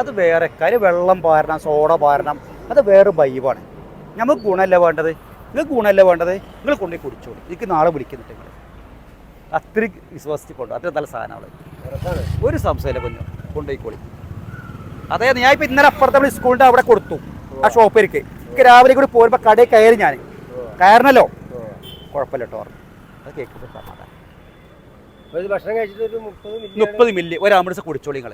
അത് വേറെ കരി വെള്ളം പാരണം സോഡ പാരണം അത് വേറെ വൈവാണ്. നമുക്ക് ഗുണമല്ല വേണ്ടത്? നിങ്ങൾക്ക് ഗുണമല്ല വേണ്ടത്? നിങ്ങൾ കൊണ്ടുപോയി കുടിച്ചോളൂ എനിക്ക് നാളെ വിളിക്കുന്നുണ്ട് നിങ്ങൾ അത്ര വിശ്വസിച്ച് കൊണ്ട് അത്ര നല്ല സാധനമാണ് ഒരു സംശയമില്ല കുഞ്ഞു. കൊണ്ടുപോയിക്കോളി അതായത് ഞാൻ ഇപ്പം ഇന്നലെ അപ്പുറത്തെ നമ്മൾ സ്കൂളിന്റെ അവിടെ കൊടുത്തു. ആ ഷോപ്പിലേക്ക് എനിക്ക് രാവിലെ കൂടി പോരുമ്പോൾ കടയിൽ കയറി ഞാൻ കയറണല്ലോ? കുഴപ്പമില്ല കേട്ടോ അത് കേൾക്കുമ്പോൾ സമാധാനം. മുപ്പത് മില്ലി ഒരു ആംബുലൻസ് കുടിച്ചോളി നിങ്ങൾ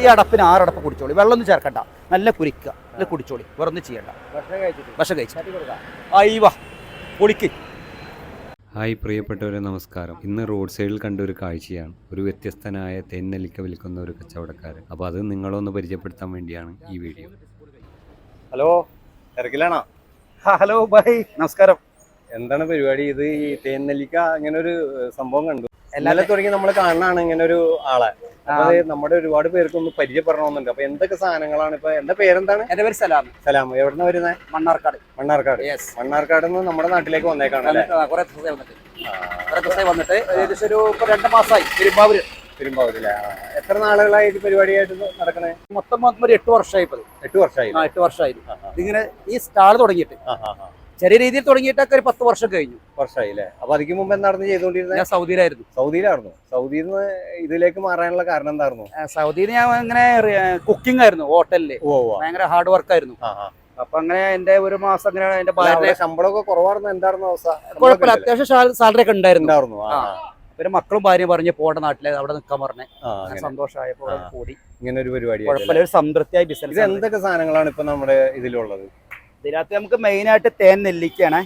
ഈ അടപ്പിന് ആറടപ്പ് കുടിച്ചോളി. വെള്ളം ഒന്നും ചേർക്കണ്ട. നല്ല കുരിക്കുക നല്ല കുടിച്ചോളി. വേറെ ഒന്നും ചെയ്യണ്ട. ഭക്ഷണം കഴിച്ചു. അയ്യവ കുടിക്ക് ഹായ് പ്രിയപ്പെട്ടവരെ നമസ്കാരം. ഇന്ന് റോഡ് സൈഡിൽ കണ്ട ഒരു കാഴ്ചയാണ്. ഒരു വ്യത്യസ്തനായ തെന്നലിക്ക വിൽക്കുന്ന ഒരു കച്ചവടക്കാരൻ. അപ്പോൾ അത് നിങ്ങളൊന്ന് പരിചയപ്പെടുത്താൻ വേണ്ടിയാണ് ഈ വീഡിയോ. ഹലോ തിരക്കിലാണോ? Hello bye. നമസ്കാരം. എന്താണ് പരിപാടി ഇത്? ഈ തേനെല്ലിക്ക ഇങ്ങനെ ഒരു സംഭവം കണ്ടു. ഇന്നലെ തുടങ്ങി നമ്മൾ കാണാനാണ് ഇങ്ങനെ ഒരു ആളെ. അത് നമ്മുടെ ഒരുപാട് പേർക്ക് ഒന്ന് പരിചയപ്പെടണമെന്നുണ്ട്. അപ്പൊ എന്തൊക്കെ സാധനങ്ങളാണ് ഇപ്പൊ? എന്റെ പേരെന്താണ്? എന്റെ പേര് സലാം. സലാം. എവിടുന്ന വരുന്നത് മണ്ണാർക്കാട്. മണ്ണാർക്കാട്. യെസ് മണ്ണാർക്കാട് നിന്ന് നമ്മുടെ നാട്ടിലേക്ക് വന്നേക്കാണ് കുറെ ദിവസമായി വന്നിട്ട്. കുറെ ദിവസമായി വന്നിട്ട്. ഏകദേശം ഒരു രണ്ട് മാസമായി തിരുമ്പാവൂര്. തിരുമ്പാവൂരിലെ എത്ര നാളുകളായി ഇത് പരിപാടിയായിട്ട് നടക്കണേ? മൊത്തം മൊത്തം ഒരു എട്ട് വർഷമായി. എട്ട് വർഷമായി. എട്ട് വർഷമായി ഇങ്ങനെ ഈ സ്റ്റാൾ തുടങ്ങിയിട്ട് ചെറിയ രീതിയിൽ തുടങ്ങിയിട്ടൊക്കെ ഒരു പത്ത് വർഷം കഴിഞ്ഞു. വർഷമായി അല്ലേ? അപ്പൊ അതിക്ക് മുമ്പ് എന്തായിരുന്നു ചെയ്തുകൊണ്ടിരുന്നത് ഞാൻ സൗദിയിലായിരുന്നു. സൗദിയിലായിരുന്നു. സൗദിയിൽ നിന്ന് ഇതിലേക്ക് മാറാനുള്ള കാരണം എന്തായിരുന്നു? സൗദിയിൽ ഞാൻ ഇങ്ങനെ കുക്കിംഗ് ആയിരുന്നു ഹോട്ടലിൽ. ഭയങ്കര ഹാർഡ് വർക്ക് ആയിരുന്നു. അപ്പൊ അങ്ങനെ എന്റെ ഒരു മാസം അങ്ങനെ എന്റെ ഭാര്യ ശമ്പളമൊക്കെ കുറവായിരുന്നു എന്തായിരുന്നു അവസ്ഥ? കുഴപ്പമില്ല. അത്യാവശ്യം സാലറി ഒക്കെ ഉണ്ടായിരുന്നു. പിന്നെ മക്കളും ഭാര്യയും പറഞ്ഞു പോണ്ട നാട്ടിലെ അവിടെ നിൽക്കാൻ പറഞ്ഞേ. സന്തോഷമായപ്പോൾ അങ്ങനെ. കൂടി. ഇങ്ങനെ ഒരു പരിപാടി കുഴപ്പമില്ല ഒരു സംതൃപ്തിയായ ബിസിനസ് എന്തൊക്കെ സാധനങ്ങളാണ് ഇപ്പൊ നമ്മുടെ ഇതിലുള്ളത്? ഇതിനകത്ത് നമുക്ക് മെയിൻ ആയിട്ട് തേൻ നെല്ലിക്കയാണ്.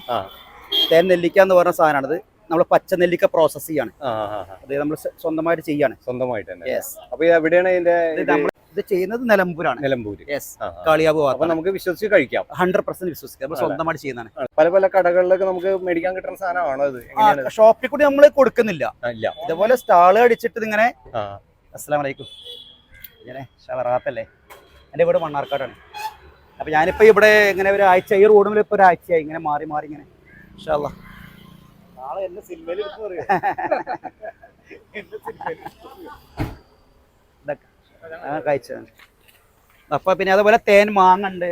തേൻ നെല്ലിക്ക എന്ന് പറഞ്ഞ സാധനമാണിത്. നമ്മൾ പച്ച നെല്ലിക്ക പ്രോസസ് ചെയ്യാണ്. അത് നമ്മൾ സ്വന്തമായിട്ട് ചെയ്യാണ്. സ്വന്തമായിട്ട് തന്നെ. യെസ് അപ്പൊ ഇത് എവിടെയാണ് ഇതിന്റെ നമ്മൾ ഇത്? ചെയ്യുന്നത് നിലമ്പൂരാണ്. നിലമ്പൂര്. യെസ്. കാളിയാബു അപ്പൊ നമുക്ക് വിശ്വസിച്ച് കഴിക്കാം. ഹൺഡ്രഡ് പെർസെന്റ് വിശ്വസിക്കാം. നമ്മൾ സ്വന്തമായിട്ട് ചെയ്യുന്നതാണ്. പല പല കടകളിലൊക്കെ നമുക്ക് മേടിക്കാൻ കിട്ടുന്ന സാധനമാണോ ഇത്? ഷോപ്പിൽ കൂടി നമ്മൾ കൊടുക്കുന്നില്ല. ഇല്ല. ഇതുപോലെ സ്റ്റാൾ അടിച്ചിട്ട് ഇങ്ങനെ അസ്സലാമലൈക്കും ഇങ്ങനെ ഷവറാത്തല്ലേ? എന്റെ വീട് മണ്ണാർക്കാടാണ്. അപ്പൊ ഞാനിപ്പോ ഇവിടെ ഇങ്ങനെ ഒരു ആഴ്ച ഈ റോഡുമിൽ ഇപ്പൊ ഒരാഴ്ചയായി ഇങ്ങനെ മാറി മാറി ഇങ്ങനെ. നാളെ എന്നെ സിനിമയിൽ കഴിച്ചതാണ് അപ്പൊ പിന്നെ അതുപോലെ തേൻ മാങ്ങ ഉണ്ട്.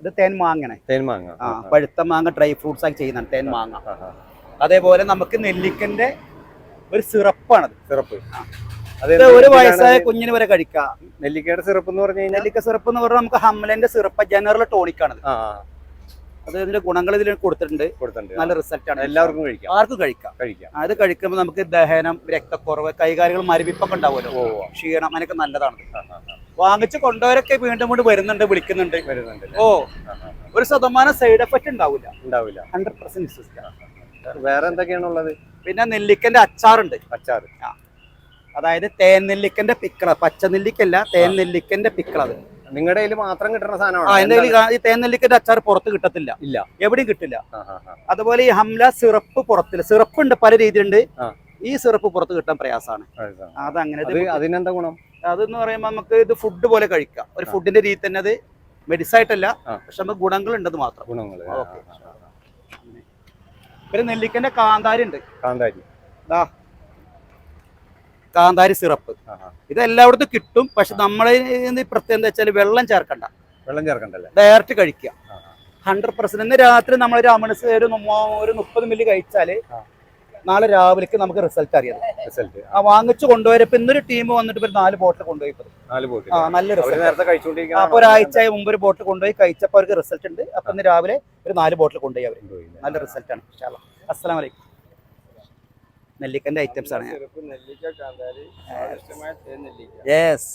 ഇത് തേൻ മാങ്ങണേ തേൻമാങ്ങ ആ പഴുത്ത മാങ്ങ ഡ്രൈ ഫ്രൂട്ട്സ് ആക്കി ചെയ്യുന്നതാണ് തേൻ മാങ്ങ. അതേപോലെ നമുക്ക് നെല്ലിക്കന്റെ ഒരു സിറപ്പാണത്. സിറപ്പ്. ഒരു വയസ്സായ കുഞ്ഞിന് വരെ കഴിക്കാം. നെല്ലിക്കയുടെ സിറപ്പ് എന്ന് പറഞ്ഞു കഴിഞ്ഞാൽ? നെല്ലിക്ക സിറപ്പ് എന്ന് പറഞ്ഞാൽ നമുക്ക് ഹംലന്റെ സിറപ്പ് ജനറൽ ടോണിക്കാണ് ആ ആ, അത് ഇതിന്റെ ഗുണങ്ങൾ ഇതിൽ കൊടുത്തിട്ടുണ്ട്. നല്ല റിസൾട്ട് ആണ്. എല്ലാവർക്കും കഴിക്കാം. ആർക്കും കഴിക്കാം. കഴിക്കാം. അത് കഴിക്കുമ്പോൾ നമുക്ക് ദഹനം രക്തക്കുറവ് കൈകാര്യങ്ങൾ മരവിപ്പൊക്കെ ഉണ്ടാവുമല്ലോ. ക്ഷീണം അതിനൊക്കെ നല്ലതാണ്. വാങ്ങിച്ച് കൊണ്ടുവരൊക്കെ വീണ്ടും വീണ്ടും വരുന്നുണ്ട് വിളിക്കുന്നുണ്ട്. വരുന്നുണ്ട് ഓ. ഒരു ശതമാനം സൈഡ് എഫക്റ്റ് ഉണ്ടാവില്ല. ഉണ്ടാവില്ല. ഹൺഡ്രഡ് പെർസെന്റ് വേറെ എന്തൊക്കെയാണുള്ളത്? പിന്നെ നെല്ലിക്കന്റെ അച്ചാറുണ്ട്. അച്ചാർ അതായത് തേൻ നെല്ലിക്കന്റെ പിക്കള പച്ച നെല്ലിക്കല്ല തേൻ നെല്ലിക്കന്റെ പിക്കള അത്. നിങ്ങളുടെ കയ്യിൽ മാത്രം കിട്ടുന്ന സാധനമാണ്? എന്റെ കയ്യിൽ ഈ തേൻ നെല്ലിക്കന്റെ അച്ചാർ പുറത്ത് കിട്ടത്തില്ല. ഇല്ല. എവിടെയും കിട്ടില്ല. അതുപോലെ ഈ ഹംല സിറപ്പ് പുറത്തില്ല. സിറപ്പ് ഉണ്ട് പല രീതിയിലുണ്ട്. ഈ സിറപ്പ് പുറത്ത് കിട്ടാൻ പ്രയാസമാണ് അത് അതങ്ങനെ അത് അതിനെന്താ ഗുണം? അതെന്ന് പറയുമ്പോൾ നമുക്ക് ഇത് ഫുഡ് പോലെ കഴിക്കാം. ഒരു ഫുഡിന്റെ രീതി തന്നെ അത് മെഡിസായിട്ടല്ല പക്ഷെ നമുക്ക് ഗുണങ്ങൾ ഉണ്ടെന്ന് മാത്രം ആ. പിന്നെ നെല്ലിക്കന്റെ കാന്താരി ഉണ്ട്. കാന്താരി. കാന്താരി സിറപ്പ്. ആ, ആ. ഇത് എല്ലായിടത്തും കിട്ടും. പക്ഷെ നമ്മളെ പ്രത്യേകം എന്താ വെച്ചാൽ വെള്ളം ചേർക്കണ്ട. വെള്ളം ചേർക്കണ്ടല്ലേ? ഡയറക്റ്റ് കഴിക്കുക. Hundred percent. ഇന്ന് രാത്രി നമ്മൾ രാമണസ് അമണസ് ഒരു ഒരു മുപ്പത് മില്ലി കഴിച്ചാൽ നാളെ രാവിലെ നമുക്ക് റിസൾട്ട് അറിയാം. റിസൾട്ട്. ആ. വാങ്ങിച്ചു കൊണ്ടുപോയപ്പോ ഇന്നൊരു ടീം വന്നിട്ട് ഒരു നാല് ബോട്ടിൽ കൊണ്ടുപോയി ആ നല്ല റിസൾട്ട്. അപ്പൊ ഒരാഴ്ച മുമ്പ് ഒരു ബോട്ടിൽ കൊണ്ടുപോയി കഴിച്ചപ്പോൾ അവർക്ക് റിസൾട്ട് ഉണ്ട്. അപ്പൊ ഇന്ന് രാവിലെ ഒരു നാല് ബോട്ടിൽ കൊണ്ടുപോയി അവർ നല്ല റിസൾട്ടാണ് റിസൾട്ട് ആണ് നെല്ലിക്കന്റെ ഐറ്റംസ് ആണ് യെസ്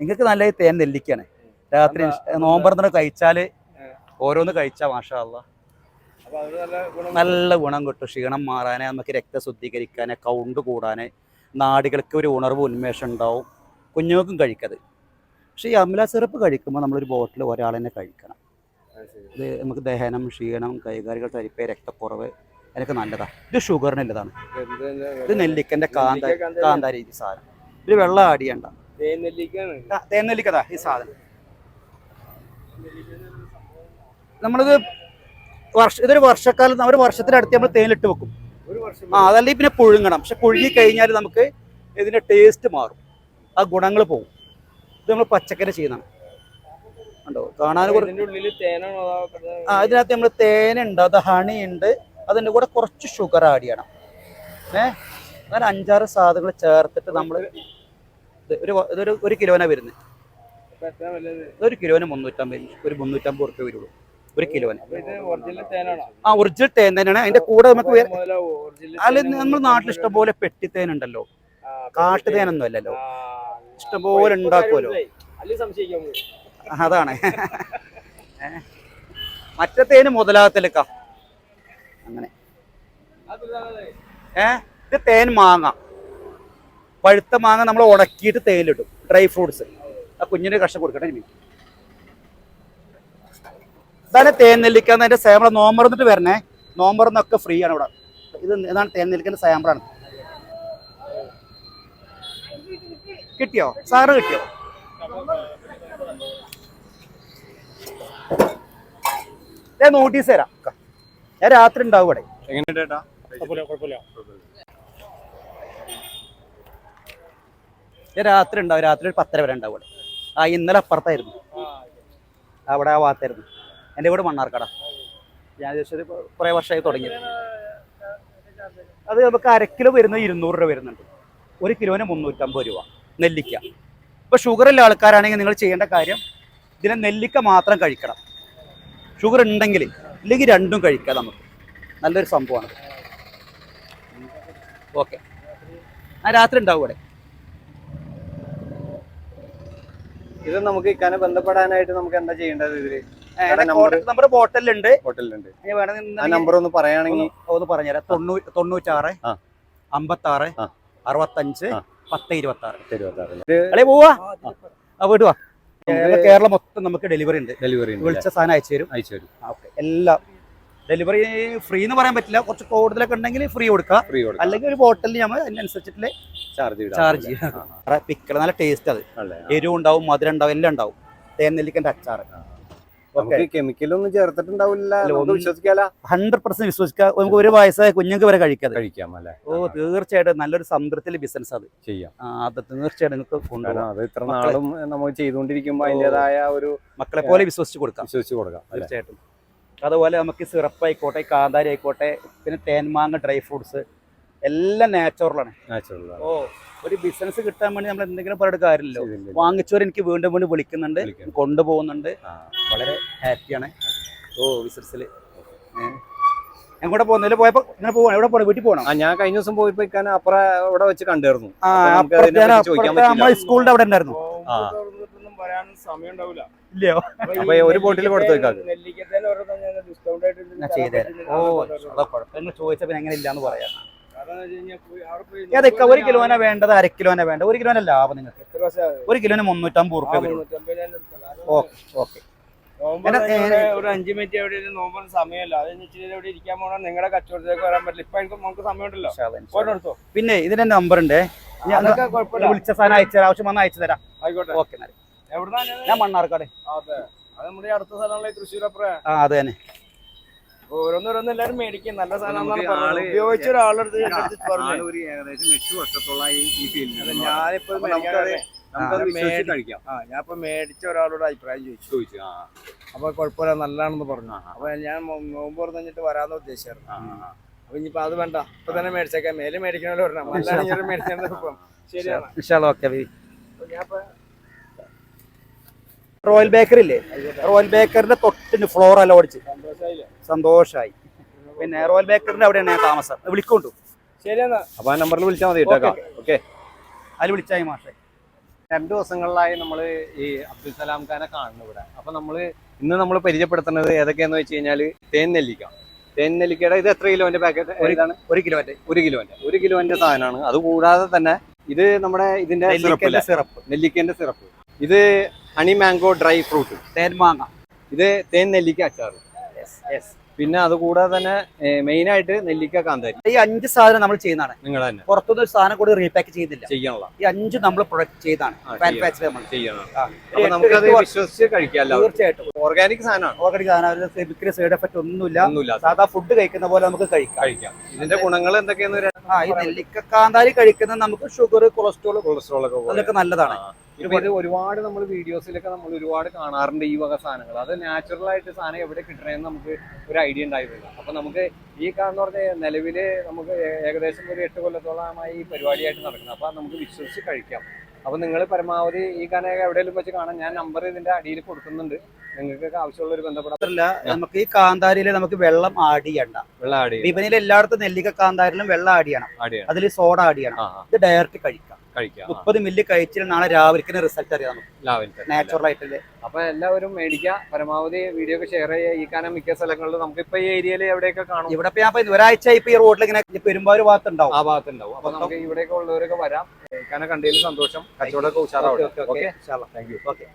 നിങ്ങൾക്ക് നല്ല തേൻ നെല്ലിക്കാണ് രാത്രി നോമ്പറന്ന് കഴിച്ചാൽ ഓരോന്ന് കഴിച്ചാ മാഷാ അല്ലാ അപ്പൊ നല്ല ഗുണം കിട്ടും. ക്ഷീണം മാറാന് നമുക്ക് രക്തശുദ്ധീകരിക്കാന് കൗണ്ട് കൂടാന് നാടികൾക്ക് ഒരു ഉണർവ് ഉന്മേഷം ഉണ്ടാവും. കുഞ്ഞുങ്ങൾക്കും കഴിക്കത്. പക്ഷേ ഈ അമല സിറപ്പ് കഴിക്കുമ്പോൾ നമ്മളൊരു ബോട്ടിൽ ഒരാൾ തന്നെ കഴിക്കണം ഇത് നമുക്ക് ദഹനം ക്ഷീണം കൈകാരികൾ തരിപ്പ് രക്തക്കുറവ് അതിനൊക്കെ നല്ലതാണ് ഇത് ഷുഗറിനുള്ളതാണ്. ഇത് നെല്ലിക്കന്റെ കാന്ത കാന്ത രീതി സാധനം. ഇത് വെള്ളം ആഡ് ചെയ്യണ്ട. തേൻ നെല്ലിക്കാണ് തേൻ നെല്ലിക്കതാ ഈ സാധനം. നമ്മളിത് വർഷ ഇതൊരു വർഷക്കാലം ഒരു വർഷത്തിനടുത്ത് നമ്മൾ തേനിലിട്ട് വെക്കും. ആ അതല്ലെങ്കിൽ പിന്നെ പുഴുങ്ങണം. പക്ഷെ പുഴുങ്ങി കഴിഞ്ഞാൽ നമുക്ക് ഇതിന്റെ ടേസ്റ്റ് മാറും. ആ ഗുണങ്ങൾ പോകും. ഇത് നമ്മൾ പച്ചക്കറി ചെയ്യുന്നതാണ്. കണ്ടോ? കാണാൻ ആ ഇതിനകത്ത് നമ്മൾ തേനുണ്ട് അത് ഹണി ഉണ്ട് അതിന്റെ കൂടെ കുറച്ച് ഷുഗർ ആഡ് ചെയ്യണം. ഏ? അങ്ങനെ അഞ്ചാറ് സാധനങ്ങൾ ചേർത്തിട്ട് നമ്മൾ ഒരു ഇതൊരു ഒരു കിലോനാണ് വരുന്നത് ഒരു കിലോന് മുന്നൂറ്റമ്പത് ഒരു മുന്നൂറ്റമ്പത് ഉറുപ്പ്യ വരുള്ളൂ. ഒരു കിലോന്. ആ ഒറിജിനൽ തേൻ തന്നെയാണ്. അതിന്റെ കൂടെ നമുക്ക് അല്ല നമ്മൾ നാട്ടിൽ ഇഷ്ടംപോലെ പെട്ടി തേൻ ഉണ്ടല്ലോ. കാട്ടുതേനൊന്നും അല്ലല്ലോ. ഇഷ്ടംപോലെ ഉണ്ടാക്കുമല്ലോ. അതാണ്. മറ്റേ തേന് മുതലാകത്തിലേക്കാ. അങ്ങനെ. ഏ? ഇത് തേൻ മാങ്ങ. പഴുത്ത മാങ്ങ നമ്മൾ ഉണക്കിയിട്ട് തേനിലിടും. ഡ്രൈ ഫ്രൂട്ട്സ് ആ കുഞ്ഞിന് കഷ്ടം കൊടുക്കട്ടെ ഇനി. ഇതാണ് തേൻ നെല്ലിക്ക അതിന്റെ സാമ്പിൾ നോമ്പറന്നിട്ട് വരണേ. നോമ്പറന്നൊക്കെ ഫ്രീ ആണ് ഇവിടെ. ഇത് ഇതാണ് തേൻ നെല്ലിക്കന്റെ സാമ്പിളാണ് കിട്ടിയോ? സാറ് കിട്ടിയോ? നോട്ടീസ് തരാം. ഞാൻ രാത്രി ഉണ്ടാവും ഇവിടെ. ഞാൻ രാത്രി ഉണ്ടാവും രാത്രി ഒരു പത്തര വരെ ഉണ്ടാവും ഇവിടെ. ആ ഇന്നലെ അപ്പുറത്തായിരുന്നു. അവിടെ ആ ഭാഗത്തായിരുന്നു. എന്റെ വീട് മണ്ണാർക്കട. ഞാൻ ജസ്റ്റ് ഒരു കുറേ വർഷമായി തുടങ്ങി. അത് നമുക്ക് അര കിലോ വരുന്നത് ഇരുന്നൂറ് രൂപ വരുന്നുണ്ട്. ഒരു കിലോന് മുന്നൂറ്റമ്പത് രൂപ നെല്ലിക്ക. ഇപ്പോൾ ഷുഗറുള്ള ആൾക്കാരാണെങ്കിൽ നിങ്ങൾ ചെയ്യേണ്ട കാര്യം ഇതിനെ നെല്ലിക്ക മാത്രം കഴിക്കണം. ഷുഗർ ഉണ്ടെങ്കിൽ ഇല്ലെങ്കിൽ രണ്ടും കഴിക്കാം നമുക്ക്. നല്ലൊരു സംഭവമാണ്. ഓക്കെ. ആ രാത്രി ഉണ്ടാവും ഇവിടെ. ഇത് നമുക്ക് ഇക്കാനെ ബന്ധപ്പെടാനായിട്ട് നമുക്ക് എന്താ ചെയ്യേണ്ടത് ഇതിൽ? നമ്മുടെ ബോട്ടലുണ്ട്. ബോട്ടലുണ്ട്. നമ്പർ ഒന്ന് പറയുകയാണെങ്കിൽ ഒന്ന് പറഞ്ഞുതരാം. തൊണ്ണൂ തൊണ്ണൂറ്റാറ് അമ്പത്തി ആറ്. അറുപത്തഞ്ച്. പത്ത് ഇരുപത്തി ആറ് അല്ലേ പോവാ? ആ വീട് വാ കേരള- കേരളം മൊത്തം നമുക്ക് ഡെലിവറി ഉണ്ട്. ഡെലിവറി ഉണ്ട് വിളിച്ച സാധനം അയച്ചു തരും അയച്ചു തരും ഓക്കെ. എല്ലാം ഡെലിവറി ഫ്രീ എന്ന് പറയാൻ പറ്റില്ല. കുറച്ച് കൂടുതലൊക്കെ ഉണ്ടെങ്കിൽ ഫ്രീ കൊടുക്കാം. അല്ലെങ്കിൽ ഒരു ബോട്ടലിൽ നമ്മൾ അതിനനുസരിച്ചിട്ട് ചാർജ് ചാർജ് പിക്കൽ നല്ല ടേസ്റ്റ് അത്. എരിവ് ഉണ്ടാവും മധുരം ഉണ്ടാവും എല്ലാം ഉണ്ടാവും. തേൻ അച്ചാർ കെമിക്കലൊന്നും ചേർത്തിട്ടുണ്ടാവില്ല. ഹൺഡ്രഡ് പെർസെന്റ് വിശ്വസിക്കാം നമുക്ക് ഒരു വയസ്സായ കുഞ്ഞുങ്ങൾക്ക് വരെ കഴിക്കാതെ കഴിക്കാം അല്ലെ? ഓ തീർച്ചയായിട്ടും നല്ലൊരു സംതൃപ്തി ബിസിനസ് അത്. ചെയ്യാം. അത് തീർച്ചയായിട്ടും നിങ്ങൾക്ക് കൊണ്ടുപോകാം. അത് ഇത്ര നാളും നമ്മൾ ചെയ്തുകൊണ്ടിരിക്കുമ്പോൾ അതിന്റേതായ ഒരു മക്കളെ പോലെ വിശ്വസിച്ച് കൊടുക്കാം. വിശ്വസിച്ച് കൊടുക്കാം തീർച്ചയായിട്ടും. അതുപോലെ നമുക്ക് സിറപ്പ് ആയിക്കോട്ടെ കാന്താരി ആയിക്കോട്ടെ പിന്നെ തേൻമാങ്ങ ഡ്രൈ ഫ്രൂട്ട്സ് എല്ലാം നാച്ചുറലാണ് നാച്ചുറൽ ഓ ഒരു ബിസിനസ് കിട്ടാൻ വേണ്ടി നമ്മൾ എന്തെങ്കിലും പറയുന്ന കാര്യമില്ല വാങ്ങിച്ചവർ എനിക്ക് വീണ്ടും വീണ്ടും വിളിക്കുന്നുണ്ട് കൊണ്ടുപോകുന്നുണ്ട് വളരെ ഹാപ്പിയാണ് ഓ ബിസിനസ്സിൽ ഞാൻ കൂടെ പോകുന്നില്ല പോയപ്പോ ഇങ്ങനെ പോകണം എവിടെ പോകണം വീട്ടിൽ പോകണം ആ ഞാൻ കഴിഞ്ഞ ദിവസം പോയി ഇക്കാൻ അപ്പുറം ഇവിടെ വെച്ച് കണ്ടായിരുന്നു സ്കൂളിന്റെ അവിടെ ഉണ്ടായിരുന്നു പറയാൻ സമയം ഉണ്ടാവില്ല ഇല്ലയോ? അപ്പൊ ഒരു ബോട്ടിൽ കൊടുത്തു. ഓ അതാ എങ്ങനെ ഇല്ലാന്ന് പറയാം. ഏതൊക്കെ ഒരു കിലോനെ വേണ്ടത് അര കിലോന വേണ്ട ഒരു കിലോന ലാഭം നിങ്ങൾക്ക്. ഒരു കിലോന് മുന്നൂറ്റമ്പത് റുപ്യ വരും. ഓക്കെ ഒരു അഞ്ചു മിനിറ്റ് എവിടെ നോമ്പിന് സമയമല്ല. അത് ഇരിക്കാൻ പോകണം നിങ്ങളുടെ കച്ചവടത്തിലേക്ക് വരാൻ പറ്റില്ല. ഇപ്പൊ എനിക്ക് നമുക്ക് സമയമുണ്ടല്ലോ. പിന്നെ ഇതിന്റെ നമ്പർ ഉണ്ട്. വിളിച്ച സാധനം അയച്ചു തരാം. ആവശ്യം വന്നാൽ അയച്ചു തരാം. ആയിക്കോട്ടെ. ഓക്കെ ഞാൻ മണ്ണാർക്കാട്. അതെ. അത് നമ്മുടെ അടുത്ത സ്ഥലമുള്ള തൃശ്ശൂർ അപ്പുറം ആ അത് തന്നെ. ഓരോന്നോരോന്ന് എല്ലാരും മേടിക്കും. നല്ല സാധനം ഉപയോഗിച്ച ഒരാളെടുത്ത് ഒരു ഏകദേശം എട്ട് വർഷത്തോളായി ഈ ഫീൽഡിൽ ഞാനിപ്പോ മേടിച്ച ഒരാളോട് അഭിപ്രായം ചോദിച്ചു. ചോദിച്ചു ആ. അപ്പൊ കുഴപ്പമില്ല നല്ലതാണെന്ന് പറഞ്ഞു. അപ്പൊ ഞാൻ നോമ്പ് പറഞ്ഞിട്ട് കഴിഞ്ഞിട്ട് വരാന്ന് ഉദ്ദേശിച്ചായിരുന്നു. അപ്പൊ ഇനിയിപ്പോ അത് വേണ്ട. ഇപ്പൊ തന്നെ മേടിച്ചേക്കാം. മേലെ മേടിക്കണല്ലോ പറഞ്ഞു മേടിക്കേണ്ടത് ഇപ്പം. ശരിയാണ്. ഞാൻ റോയൽ ബേക്കറി ഇല്ലേ? റോയൽ ബേക്കറിന്റെ തൊട്ടിന് ഫ്ലോർ അല്ല ഓടിച്ച്. സന്തോഷായി. സന്തോഷമായി പിന്നെ റോയൽ ബേക്കറിന്റെ അവിടെയാണ് ഞാൻ താമസം. വിളിക്കൊണ്ടു. അപ്പൊ ആ നമ്പറിൽ വിളിച്ചാൽ മതി കേട്ടോ ഓക്കെ അതിൽ വിളിച്ചായി മാഷെ. രണ്ട് ദിവസങ്ങളിലായി നമ്മൾ ഈ അബ്ദുൽ സലാം ഖാനെ കാണുന്നു ഇവിടെ. അപ്പൊ നമ്മൾ ഇന്ന് നമ്മൾ പരിചയപ്പെടുത്തുന്നത് ഏതൊക്കെയാന്ന് വെച്ച് കഴിഞ്ഞാൽ തേൻ നെല്ലിക്ക. തേൻ നെല്ലിക്കയുടെ ഇത് എത്ര കിലോന്റെ പാക്കറ്റ്? ഏതാണ്? ഒരു കിലോന്റെ. ഒരു കിലോന്റെ. ഒരു കിലോന്റെ സാധനമാണ്. അത് കൂടാതെ തന്നെ ഇത് നമ്മുടെ ഇതിന്റെ സിറപ്പ് സിറപ്പ്. നെല്ലിക്കന്റെ സിറപ്പ്. ഇത് ഹണി മാംഗോ ഡ്രൈ ഫ്രൂട്ട് തേൻ മാങ്ങ. ഇത് തേൻ നെല്ലിക്ക അച്ചാർ. പിന്നെ അതുകൂടാതെ തന്നെ മെയിൻ ആയിട്ട് നെല്ലിക്ക കാന്താരി. ഈ അഞ്ച് സാധനം നമ്മൾ ചെയ്യുന്നതാണ്. നിങ്ങൾ തന്നെ. പുറത്തുനിന്ന് ഒരു സാധനം കൂടി റീപാക്ക് ചെയ്യുന്നില്ല ചെയ്യണല്ലോ ഈ അഞ്ച് നമ്മൾ പ്രൊഡക്റ്റ് ചെയ്താണ്. തീർച്ചയായിട്ടും. ഓർഗാനിക് സാധനമാണ്. ഓർഗാനിക് സാധനം സൈഡ് എഫക്ട് ഒന്നുമില്ല. സാധാ ഫുഡ് കഴിക്കുന്ന പോലെ നമുക്ക് കഴിക്കാം. ഇതിന്റെ ഗുണങ്ങൾ എന്തൊക്കെയാന്ന് ഈ നെല്ലിക്ക കാന്താരി കഴിക്കുന്നത് നമുക്ക് ഷുഗർ കൊളസ്ട്രോൾ കൊളസ്ട്രോൾ ഒക്കെ നല്ലതാണ്. ഇത് ഒരുപാട് നമ്മൾ വീഡിയോസിലൊക്കെ നമ്മൾ ഒരുപാട് കാണാറുണ്ട് ഈ വക സാധനങ്ങൾ അത് നാച്ചുറൽ ആയിട്ട് സാധനം എവിടെ കിട്ടണമെന്ന് നമുക്ക് ഒരു ഐഡിയ ഉണ്ടായിരുന്നില്ല. അപ്പൊ നമുക്ക് ഈ കാണുന്ന പറഞ്ഞ നിലവിൽ നമുക്ക് ഏകദേശം ഒരു എട്ട് കൊല്ലത്തോളമായി ഈ പരിപാടിയായിട്ട് നടക്കുന്നത് അപ്പൊ നമുക്ക് വിശ്വസിച്ച് കഴിക്കാം. അപ്പൊ നിങ്ങൾ പരമാവധി ഈ കാന എവിടെയെങ്കിലും വെച്ച് കാണാൻ ഞാൻ നമ്പർ ഇതിന്റെ അടിയിൽ കൊടുക്കുന്നുണ്ട്. നിങ്ങൾക്കൊക്കെ ആവശ്യമുള്ള ഒരു ബന്ധപ്പെടാം നമുക്ക് ഈ കാന്താരിയിൽ നമുക്ക് വെള്ളം ആഡ് ചെയ്യണ്ട. വെള്ളം ആഡ് വിപണിയിൽ എല്ലായിടത്തും നെല്ലിക്ക കാന്താരിലും വെള്ളം ആഡ് ചെയ്യണം. അതിൽ സോഡ ആഡ് ചെയ്യണം. ഇത് ഡയറക്റ്റ് കഴിക്കാം. കഴിക്കാം. മുപ്പത് മില്ലി കഴിച്ചിട്ട് നാളെ രാവിലെ റിസൾട്ട് അറിയാം. നാച്ചുറൽ ആയിട്ടല്ലേ. അപ്പൊ എല്ലാവരും മേടിക്കുക. പരമാവധി വീഡിയോ ഒക്കെ ഷെയർ ചെയ്യുക. ഈ കാരണം മിക്ക സ്ഥലങ്ങളിലും നമുക്ക് ഇപ്പൊ ഈ ഏരിയയിൽ എവിടെയൊക്കെ കാണും? ഇവിടെ ഇപ്പൊ ഞാൻ ഇപ്പൊ ഒരാഴ്ച ഇപ്പൊ ഈ റോഡിൽ ഇങ്ങനെ പെരുമ്പാവൂർ ഭാഗത്ത് ഉണ്ടാവും ആ ഭാഗത്തുണ്ടാവും. അപ്പൊ നമുക്ക് ഇവിടെയൊക്കെ ഉള്ളവരൊക്കെ വരാം. കാരണം കണ്ടതിൽ സന്തോഷം. കച്ചവടമൊക്കെ ഉഷാറാവും okay okay. Thank you okay.